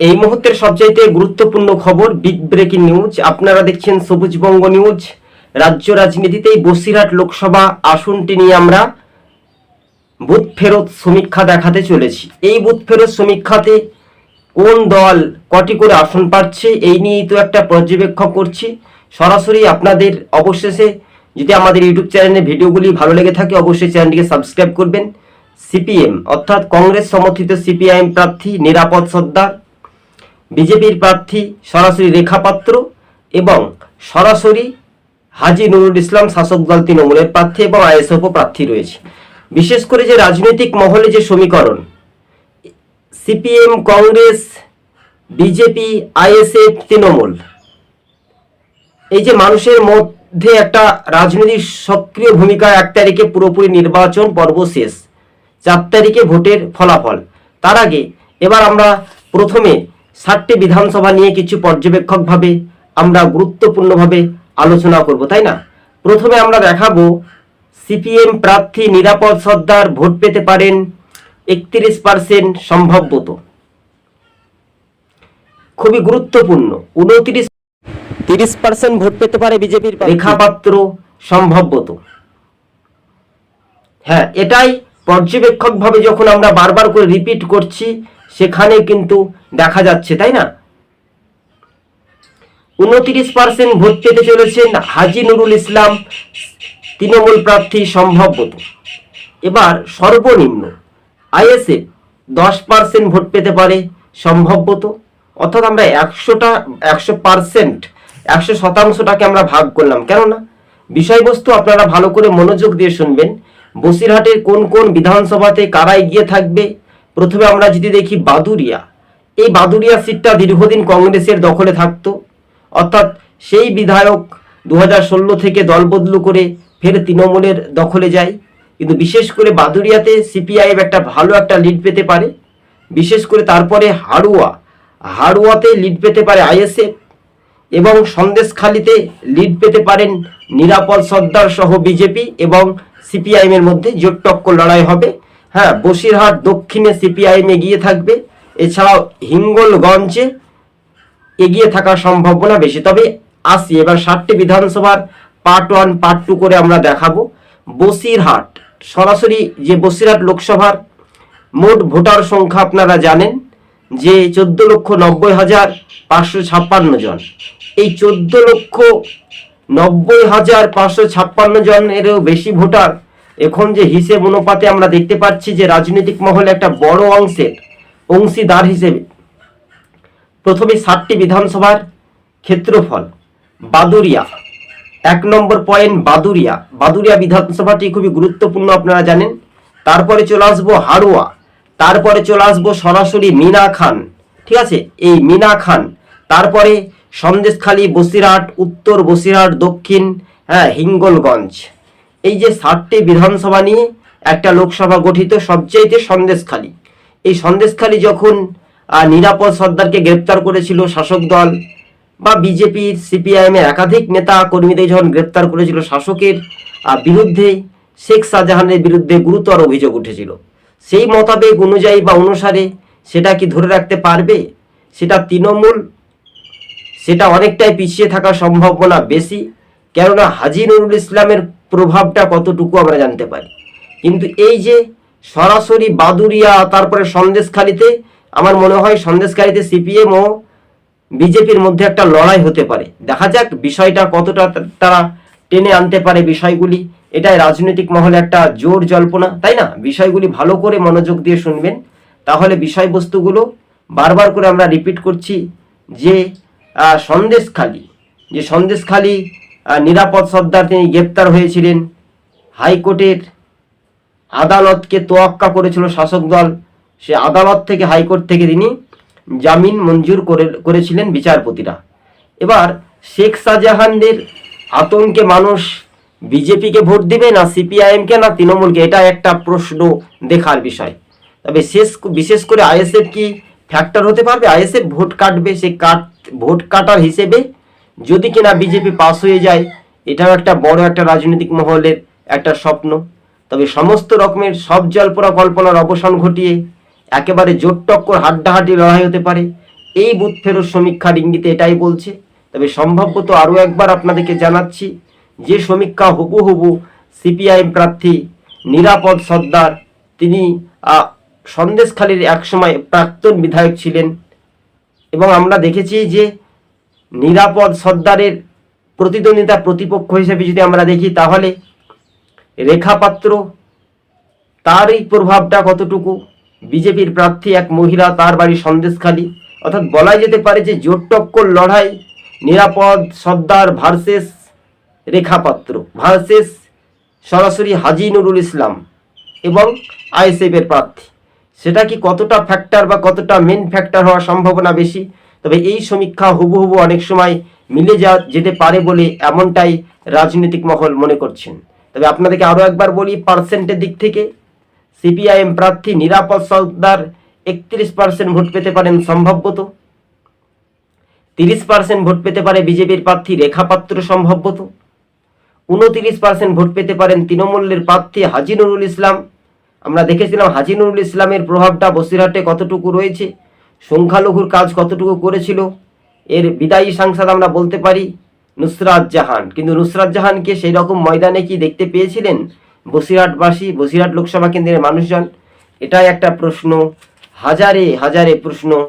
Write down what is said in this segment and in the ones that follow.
এই মুহূর্তের সবচাইতে গুরুত্বপূর্ণ খবর বিগ ব্রেকিং নিউজ আপনারা দেখছেন সবুজবঙ্গ নিউজ। রাজ্য রাজনীতিতেই বসিরহাট লোকসভা আসনটি নিয়ে আমরা বুথ ফেরত সমীক্ষা দেখাতে চলেছি। এই বুথ ফেরত সমীক্ষাতে কোন দল কটি করে আসন পাচ্ছে, এই নিয়েই তো একটা পর্যবেক্ষণ করছি। সরাসরি আপনাদের অবশেষে যদি আমাদের ইউটিউব চ্যানেলে ভিডিওগুলি ভালো লেগে থাকে, অবশ্যই চ্যানেলটিকে সাবস্ক্রাইব করবেন। সিপিএম, অর্থাৎ কংগ্রেস সমর্থিত সিপিআইএম প্রার্থী নিরাপদ সর্দার। বিজেপির প্রার্থী সরাসরি রেখা পাত্র এবং সরাসরি হাজি নুরুল ইসলাম শাসক দল তৃণমূলের প্রার্থী এবং আইএসএফও প্রার্থী রয়েছে। বিশেষ করে যে রাজনৈতিক মহলে যে সমীকরণ, CPM, Congress, BJP, ISF, Trinamool, এই যে মানুষের মধ্যে একটা রাজনৈতিক সক্রিয় ভূমিকা এক তারিখে পুরোপুরি নির্বাচন পর্ব শেষ, চার তারিখে ভোটের ফলাফল। তার আগে এবার আমরা প্রথমে ষাটটি বিধানসভা নিয়ে কিছু পর্যবেক্ষকভাবে আমরা গুরুত্বপূর্ণভাবে আলোচনা করব তাই না? প্রথমে আমরা দেখাবো সিপিএম প্রার্থী নিরাপদ সর্দার ভোট পেতে পারেন একত্রিশ পার্সেন্ট সম্ভবত খুবই গুরুত্বপূর্ণ। উনত্রিশ তিরিশ পার্সেন্ট ভোট পেতে পারে বিজেপির রেখাপাত্র সম্ভবত হ্যাঁ এটাই পর্যবেক্ষকভাবে যখন আমরা বারবার করে রিপিট করছি সেখানে কিন্তু দেখা যাচ্ছে, তাই না? উনত্রিশ পার্সেন্ট ভোট পেতে চলেছেন হাজি নুরুল ইসলাম, তৃণমূল প্রার্থী সম্ভবত এবার সর্বনিম্ন আইএসএফ দশ পার্সেন্ট ভোট পেতে পারে সম্ভবত অর্থাৎ আমরা একশোটা, একশো পার্সেন্ট একশো শতাংশটাকে আমরা ভাগ করলাম। কেননা, বিষয়বস্তু আপনারা ভালো করে মনোযোগ দিয়ে শুনবেন, বসিরহাটের কোন কোন বিধানসভাতে কারা এগিয়ে থাকবে। প্রথমে আমরা যদি দেখি বাদুরিয়া এই বাদুরিয়া সিটটা দীর্ঘদিন কংগ্রেসের দখলে থাকতো। অর্থাৎ সেই বিধায়ক দু হাজার ষোলো থেকে দল বদলু করে ফের তৃণমূলের দখলে যায়। কিন্তু বিশেষ করে বাদুরিয়াতে সিপিআইএম একটা ভালো একটা লিড পেতে পারে। বিশেষ করে তারপরে হাড়ুয়া। হাড়ুয়াতে লিড পেতে পারে আইএসএফ এবং সন্দেশখালিতে লিড পেতে পারেন নিরাপদ সর্দার সহ বিজেপি এবং সিপিআইএমের মধ্যে জোট টক্কর লড়াই হবে। হ্যাঁ বসিরহাট দক্ষিণে সিপিআইএম এগিয়ে থাকবে। এছাড়াও হিঙ্গলগঞ্জে এগিয়ে থাকার সম্ভাবনা বেশি। তবে আসি, এবার ষাটটি বিধানসভার পার্ট ওয়ান পার্ট টু করে আমরা দেখাবো। বসিরহাট, সরাসরি যে বসিরহাট লোকসভার মোট ভোটার সংখ্যা আপনারা জানেন যে চোদ্দ লক্ষ নব্বই হাজার পাঁচশো ছাপ্পান্ন জন। এই চোদ্দ লক্ষ নব্বই হাজার পাঁচশো ছাপ্পান্ন জনেরও বেশি ভোটার এখন যে হিসেব অনুপাতে আমরা দেখতে পাচ্ছি যে রাজনৈতিক মহলে একটা বড় অংশের অংশীদার হিসেবে। প্রথমে ষাটটি বিধানসভার ক্ষেত্রফল, বাদুরিয়া। এক নম্বর পয়েন্ট বাদুরিয়া। বাদুরিয়া বিধানসভাটি খুবই গুরুত্বপূর্ণ, আপনারা জানেন। তারপরে চলে আসব হাড়ুয়া। তারপরে চলে আসব সরাসরি মিনা খান। ঠিক আছে? এই মিনা খান। তারপরে সন্দেশখালী, বসিরহাট, উত্তর বসিরহাট, দক্ষিণ হ্যাঁ হিঙ্গলগঞ্জ। এই যে ষাটটি বিধানসভা নিয়ে একটা লোকসভা গঠিত সবচেয়েতে সন্দেশখালী। এই সন্দেশখালী যখন নিরাপদ সর্দারকে গ্রেপ্তার করেছিল শাসক দল বা বিজেপির সিপিআইএম এর একাধিক নেতা কর্মীদের যখন গ্রেপ্তার করেছিল শাসকের বিরুদ্ধে, শেখ শাহজাহানের বিরুদ্ধে গুরুতর অভিযোগ উঠেছিল। সেই মতাবেক অনুযায়ী বা অনুসারে সেটা কি ধরে রাখতে পারবে? সেটা তৃণমূল, সেটা অনেকটাই পিছিয়ে থাকার সম্ভাবনা বেশি, কেননা হাজি নুরুল ইসলামের প্রভাবটা কতটুকু আমরা জানতে পারি। কিন্তু এই যে সরাসরি বাদুরিয়া, তারপরে সন্দেশখালিতে, আমার মনে হয় সন্দেশখালিতে সিপিএম ও বিজেপির মধ্যে একটা লড়াই হতে পারে। দেখা যাক বিষয়টা কতটা তারা টেনে আনতে পারে বিষয়গুলি। এটাই রাজনৈতিক মহলে একটা জোর জল্পনা, তাই না? বিষয়গুলি ভালো করে মনোযোগ দিয়ে শুনবেন। তাহলে বিষয়বস্তুগুলো বারবার করে আমরা রিপিট করছি যে সন্দেশখালী যে সন্দেশখালী নিরাপদ সর্দার তিনি গ্রেপ্তার হয়েছিলেন। হাইকোর্টের আদালতকে তোয়াক্কা করেছিল শাসক দল। সে আদালত থেকে হাইকোর্ট থেকে তিনি জামিন মঞ্জুর করে, করেছিলেন বিচারপতিরা। এবার শেখ শাহজাহানদের আতঙ্কে মানুষ বিজেপিকে ভোট দিবে না সিপিআইএমকে না তৃণমূলকে? এটা একটা প্রশ্ন দেখার বিষয়। তবে শেষ, বিশেষ করে আইএসএফ কি ফ্যাক্টর হতে পারবে? আইএসএফ ভোট কাটবে, সে কাট, ভোট কাটার হিসেবে যদি কিনা বিজেপি পাস হয়ে যায়, এটাও একটা বড় একটা রাজনৈতিক মহলের একটা স্বপ্ন। তবে সমস্ত রকমের সব জল্পনা কল্পনার অবসান ঘটিয়ে একেবারে জোট টক্কর হাড্ডাহাড্ডি লড়াই হতে পারে। এই বুথ ফেরত সমীক্ষার ইঙ্গিতে এটাই বলছে। তবে সম্ভবত আরও একবার আপনাদেরকে জানাচ্ছি, যে সমীক্ষা হুবু হুবু সিপিআইএম প্রার্থী নিরাপদ সর্দার, তিনি সন্দেশখালীর একসময় প্রাক্তন বিধায়ক ছিলেন। এবং আমরা দেখেছি যে নিরাপদ সর্দারের প্রতিদ্বন্দ্বিতা প্রতিপক্ষ হিসেবে যদি আমরা দেখি, তাহলে রেখাপাত্র তার এই প্রভাবটা কতটুকু? বিজেপির প্রার্থী এক মহিলা, তার বাড়ি সন্দেশখালী। অর্থাৎ বলাই যেতে পারে যে জোর টক্কর লড়াই, নিরাপদ সর্দার ভার্সেস রেখাপাত্র, ভার্সেস সরাসরি হাজি নুরুল ইসলাম এবং আইএসএফের প্রার্থী। সেটা কি কতটা ফ্যাক্টর বা কতটা মেন ফ্যাক্টর হওয়ার সম্ভাবনা বেশি? তবে এই সমীক্ষা হুবহু অনেক সময় মিলে যা, যেতে পারে বলে এমনটাই রাজনৈতিক মহল মনে করছেন। তবে আপনাদেরকে আরও একবার বলি পার্সেন্টের দিক থেকে সিপিআইএম প্রার্থী নিরাপদ সর্দার একত্রিশ পার্সেন্ট ভোট পেতে পারেন সম্ভবত। তিরিশ পার্সেন্ট ভোট পেতে পারে বিজেপির প্রার্থী রেখাপাত্র সম্ভবত। উনতিরিশ পার্সেন্ট ভোট পেতে পারেন তৃণমূলের প্রার্থী হাজি নুরুল ইসলাম। আমরা দেখেছিলাম হাজি নুরুল ইসলামের প্রভাবটা বসিরহাটে কতটুকু রয়েছে, সংখ্যালঘুর কাজ কতটুকু করেছিল, এর বিদায়ী সাংসদ আমরা বলতে পারি নুসরাত জাহান। কিন্তু নুসরাত জাহানকে সেই রকম ময়দানে কি দেখতে পেয়েছিলেন? বসিরহাটবাসী, বসিরহাট লোকসভা কেন্দ্রের মানুষজন? এটাই একটা প্রশ্ন। হাজারে হাজারে প্রশ্ন।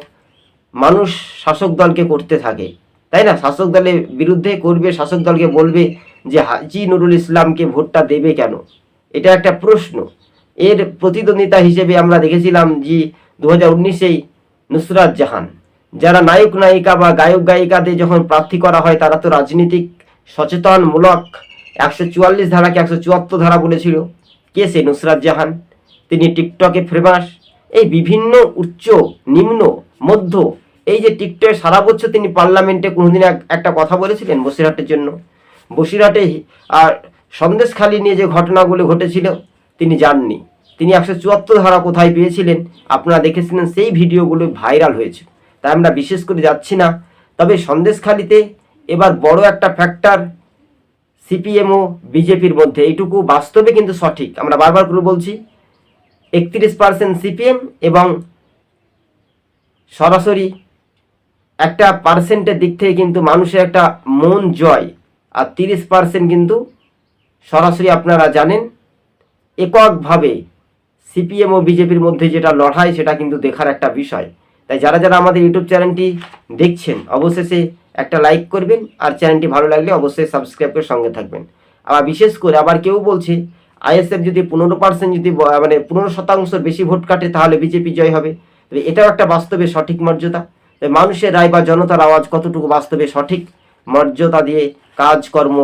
মানুষ শাসক দলকে করতে থাকে। তাই না? শাসক দলের বিরুদ্ধে করবে, শাসক দলকে বলবে যে হাজি নুরুল ইসলামকে ভোটটা দেবে কেন? এটা একটা প্রশ্ন। এর প্রতিদ্বন্দ্বিতা হিসেবে আমরা দেখেছিলাম যে দু হাজার উনিশেই নুসরাত জাহান। যারা নায়ক, নায়িকা বা গায়ক, গায়িকাদের যখন প্রার্থী করা হয়, তারা তো রাজনীতিক সচেতনমূলক একশো চুয়াল্লিশ ধারাকে একশো চুয়াত্তর ধারা বলেছিল। কে? সে নুসরাত জাহান। তিনি টিকটকে ফেমাস। এই বিভিন্ন উচ্চ, নিম্ন, মধ্য, এই যে টিকটকে সারা বছর তিনি পার্লামেন্টে কোনোদিন একটা কথা বলেছিলেন বসিরহাটের জন্য। বসিরহাটে আর সন্দেশখালি নিয়ে যে ঘটনাগুলো ঘটেছিল, তিনি জাননি তিনি একশো চুয়াত্তর ধারা কোথায় পেয়েছিলেন, আপনারা দেখেছিলেন, সেই ভিডিওগুলো ভাইরাল হয়েছে। তাই আমরা বিশেষ করে যাচ্ছি না। তবে সন্দেশখালিতে এবার বড় একটা ফ্যাক্টর সিপিএম ও বিজেপির মধ্যে। এইটুকু বাস্তবে কিন্তু সঠিক। আমরা বারবার করে বলছি, একত্রিশ পার্সেন্ট সিপিএম এবং সরাসরি একটা পার্সেন্টের দিক থেকে কিন্তু মানুষের একটা মন জয়। আর তিরিশ পার্সেন্ট কিন্তু সরাসরি আপনারা জানেন, এককভাবে সিপিএম ও বিজেপির মধ্যে যেটা লড়াই, সেটা কিন্তু দেখার একটা বিষয়। তাই যারা যারা আমাদের ইউটিউব চ্যানেলটি দেখছেন, অবশেষে একটা লাইক করবেন আর চ্যানেলটি ভালো লাগলে অবশ্যই সাবস্ক্রাইব করে সঙ্গে থাকবেন। আবার বিশেষ করে আবার কেউ বলছে আইএসএফ যদি পনেরো পার্সেন্ট যদি মানে পনেরো শতাংশের বেশি ভোট কাটে, তাহলে বিজেপি জয় হবে। তবে এটাও একটা বাস্তবে সঠিক মর্যাদা। মানুষের রায় বা জনতার আওয়াজ কতটুকু বাস্তবে সঠিক মর্যাদা দিয়ে কাজকর্ম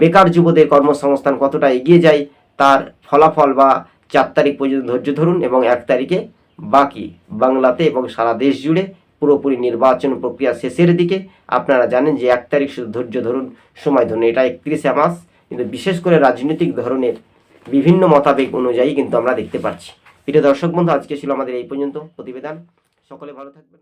বেকার যুবদের কর্মসংস্থান কতটা এগিয়ে যায়, তার ফলাফল বা চার তারিখ পর্যন্ত ধৈর্য ধরুন এবং এক তারিখে বাকি বাংলাতে এবং সারা দেশ জুড়ে পুরোপুরি নির্বাচন প্রক্রিয়া শেষের দিকে আপনারা জানেন যে এক তারিখ শুধু ধৈর্য ধরুন, সময় ধরুন, এটা একত্রিশে মাস কিন্তু বিশেষ করে রাজনৈতিক ধরনের বিভিন্ন মতাবেগ অনুযায়ী কিন্তু আমরা দেখতে পাচ্ছি প্রিয় দর্শক বন্ধু, আজকে ছিল আমাদের এই পর্যন্ত প্রতিবেদন। সকলে ভালো থাকবেন।